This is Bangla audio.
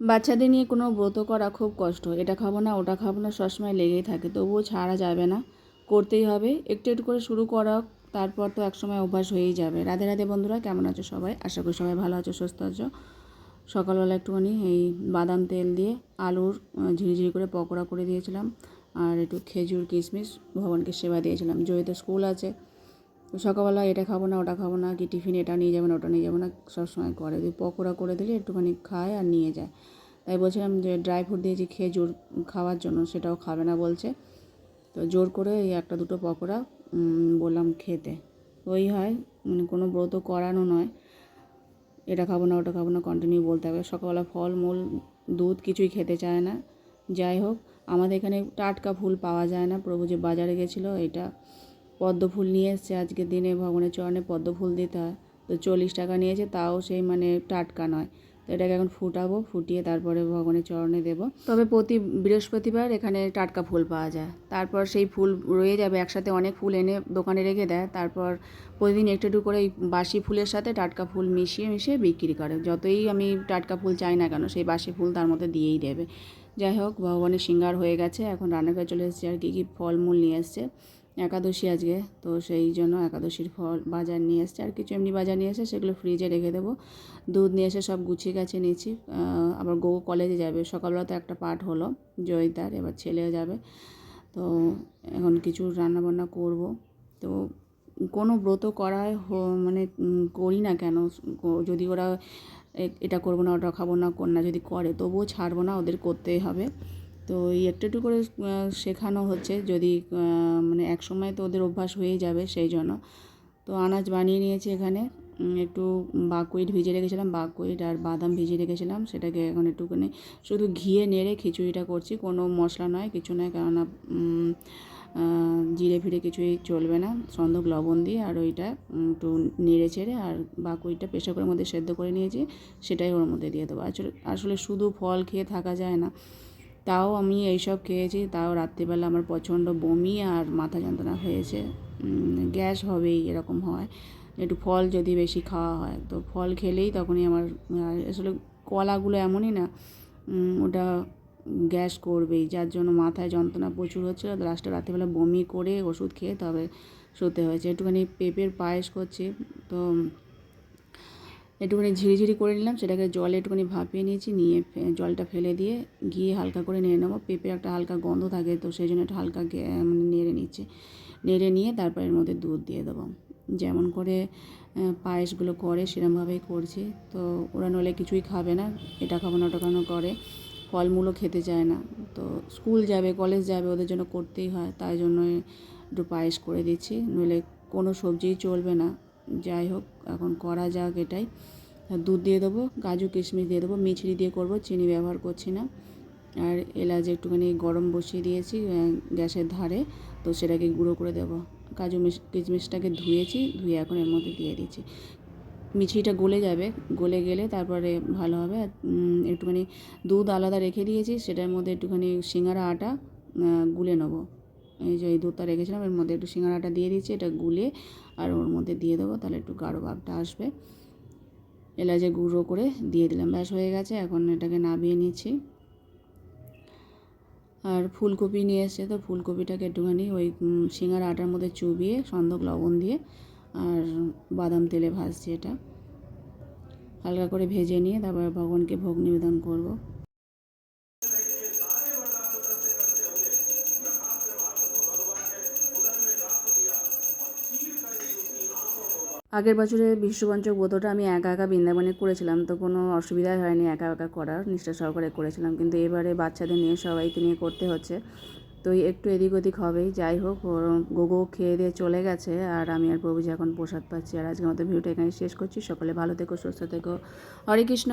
বাচ্চাদের নিয়ে কোনো ব্রত করা খুব কষ্ট। এটা খাব না, ওটা খাব না, সবসময় লেগেই থাকে। তবুও ছাড়া যাবে না। করতেই হবে। একটু একটু করে শুরু করা তারপর তো একসময় অভ্যাস হয়েই যাবে। রাধে রাধে বন্ধুরা, কেমন আছো সবাই? আশা করি সবাই ভালো আছো, সুস্থ আছো। সকালবেলা একটুখানি এই বাদাম তেল দিয়ে আলুর ঝিরিঝিরি করে পকোড়া করে দিয়েছিলাম। আর একটু খেজুর, কিশমিশ, ভগবানকে সেবা দিয়েছিলাম। জয়িত স্কুল আছে সকালবেলা এটা খাব না, ওটা খাব না, কি টিফিন এটা নিয়ে যাব না, ওটা নিয়ে যাব না, সবসময় করে। দিই পকোড়া করে দিলে একটুখানি খায় আর নিয়ে যায়। তাই বলছিলাম যে ড্রাই ফ্রুট দিয়েছি খেজুর খাওয়ার জন্য সেটাও খাবে না বলছে। তো জোর করে এই একটা দুটো পকোড়া বললাম খেতে। ওই হয় মানে কোনো ব্রত করানো নয়। এটা খাব না, ওটা খাব না কন্টিনিউ বলতে হবে। সকালবেলা ফল, মূল, দুধ কিছুই খেতে চায় না। যাই হোক, আমাদের এখানে টাটকা ফুল পাওয়া যায় না। প্রভু যে বাজারে গেছিল, এটা পদ্ম ফুল নিয়ে এসছে। আজকের দিনে ভগবানের চরণে পদ্ম ফুল দিতে হয়। তো চল্লিশ টাকা নিয়েছে, তাও সেই মানে টাটকা নয়। তো এটাকে এখন ফুটাবো, ফুটিয়ে তারপরে ভগবানের চরণে দেব। তবে প্রতি বৃহস্পতিবার এখানে টাটকা ফুল পাওয়া যায়। তারপর সেই ফুল রয়ে যাবে, একসাথে অনেক ফুল এনে দোকানে রেখে দেয়। তারপর প্রতিদিন একটু একটু করে বাসি ফুলের সাথে টাটকা ফুল মিশিয়ে মিশিয়ে বিক্রি করে। যতই আমি টাটকা ফুল চাই না কেন, সেই বাসি ফুল তার মধ্যে দিয়েই দেবে। যাই হোক, ভগবানের সিঙ্গার হয়ে গেছে। এখন রান্নাঘরে চলে এসেছে। আর কী কী ফলমূল নিয়ে এসছে একাদশী আজকে, তো সেই জন্য একাদশীর ফল বাজার নিয়ে এসছে। আর কিছু এমনি বাজার নিয়ে এসে সেগুলো ফ্রিজে রেখে দেবো। দুধ নিয়ে এসে সব গুছিয়ে গাছে নিয়েছি। আবার গো কলেজে যাবে। সকালবেলা তো একটা পাঠ হলো, জয়িতার, এবার ছেলেও যাবে। তো এখন কিছু রান্নাবান্না করব। তো কোনো ব্রত করায় মানে করি না কেন? যদি ওরা এটা করব না, ওটা খাব না, কন্যা যদি করে, তবুও ছাড়বো না, ওদের করতেই হবে। তো এই একটু একটু করে শেখানো হচ্ছে যদি মানে এক সময় তো ওদের অভ্যাস হয়েই যাবে সেই জন্য। তো আনাজ বানিয়ে নিয়েছি এখানে। একটু বাকুইট ভিজে রেখেছিলাম, বাকুইট আর বাদাম ভিজিয়ে রেখেছিলাম, সেটাকে এখন একটুখানি শুধু ঘিয়ে নেড়ে খিচুড়িটা করছি, কোনো মশলা নয়, কিছু নয়, কেননা জিরে ফিরে কিছুই চলবে না, সন্দক, লবণ দিয়ে, আর ওইটা একটু নেড়ে চেড়ে আর বাকুইটটা প্রেশার কুকারের মধ্যে সেদ্ধ করে নিয়েছি, সেটাই ওর মধ্যে দিয়ে দেবো। আসলে আসলে শুধু ফল খেয়ে থাকা যায় না। তাও আমি এইসব খেয়েছি, তাও রাত্রিবেলা আমার প্রচণ্ড বমি আর মাথা যন্ত্রণা হয়েছে। গ্যাস হবেই এরকম হয়। একটু ফল যদি বেশি খাওয়া হয়, তো ফল খেলেই তখনই আমার আসলে কলাগুলো এমনই না ওটা গ্যাস করবেই, যার জন্য মাথায় যন্ত্রণা প্রচুর হচ্ছিল। লাস্টে রাত্রিবেলা বমি করে ওষুধ খেয়ে তবে শুতে হয়েছে। একটুখানি পেঁপের পায়েস করছি, তো একটুখানি ঝিরিঝিরি করে নিলাম, সেটাকে জলে একটুখানি ভাপিয়ে নিয়েছি, নিয়ে জলটা ফেলে দিয়ে গিয়ে হালকা করে নিয়ে নেব। পেঁপে একটা হালকা গন্ধ থাকে, তো সেই জন্য একটা হালকা মানে নেড়ে নিচ্ছে। নেড়ে নিয়ে তারপর এর মধ্যে দুধ দিয়ে দেবো। যেমন করে পায়েসগুলো করে সেরমভাবেই করছি। তো ওরা নলে কিছুই খাবে না, এটা খাব না, ওটা খানো করে। ফলমূলও খেতে চায় না। তো স্কুল যাবে, কলেজ যাবে, ওদের জন্য করতেই হয়, তাই জন্য একটু পায়েস করে দিচ্ছি। নইলে কোনো সবজিই চলবে না। যাই হোক, এখন করা যাক এটাই। দুধ দিয়ে দেবো, কাজু কিশমিশ দিয়ে দেবো, মিছরি দিয়ে করব, চিনি ব্যবহার করছি না। আর এলাচ একটুখানি গরম বসিয়ে দিয়েছি গ্যাসের ধারে, তো সেটাকে গুঁড়ো করে দেবো। কাজু মিশ- কিশমিশটাকে ধুয়েছি, ধুয়ে এখন এর মধ্যে দিয়ে দিচ্ছি। মিছরিটা গলে যাবে, গলে গেলে তারপরে ভালো হবে। একটুখানি দুধ আলাদা রেখে দিয়েছি, সেটার মধ্যে একটুখানি সিঙ্গারা আটা গুলে নেব। এই যে এই দুধটা রেখেছিলাম, এর মধ্যে একটু সিঙ্গারা আটা দিয়ে দিচ্ছি, এটা গুলে আর ওর মধ্যে দিয়ে দেবো, তাহলে একটু গাঢ় ভাবটা আসবে। এলাচে গুঁড়ো করে দিয়ে দিলাম, ব্যাস হয়ে গেছে, এখন এটাকে নাবিয়ে নিচ্ছি। আর ফুলকপি নিয়ে এসছে তো, ফুলকপিটাকে একটুখানি ওই সিঙ্গারা আটার মধ্যে চুবিয়ে, সন্দক লবণ দিয়ে আর বাদাম তেলে ভাজছি এটা। হালকা করে ভেজে নিয়ে তারপর ভগবানকে ভোগ নিবেদন করব। আগের বছরে বিশ্বপঞ্চক ব্রতটা আমি একা একা বৃন্দাবনে করেছিলাম, তো কোনো অসুবিধাই হয়নি একা একা করার। নিষ্ঠা সহকারে করেছিলাম, কিন্তু এবারে বাচ্চাদের নিয়ে, সবাইকে নিয়ে করতে হচ্ছে। তো একটু এদিক ওদিক হবেই, যাই হোক গোগো খেয়ে দিয়ে চলে গেছে, আর আমি আর প্রভুজি এখন প্রসাদ পাচ্ছি। আর আজকে মতো ভিডিওটা এখানে শেষ করছি। সকলে ভালো থেকো, সুস্থ থেকো। হরে কৃষ্ণ!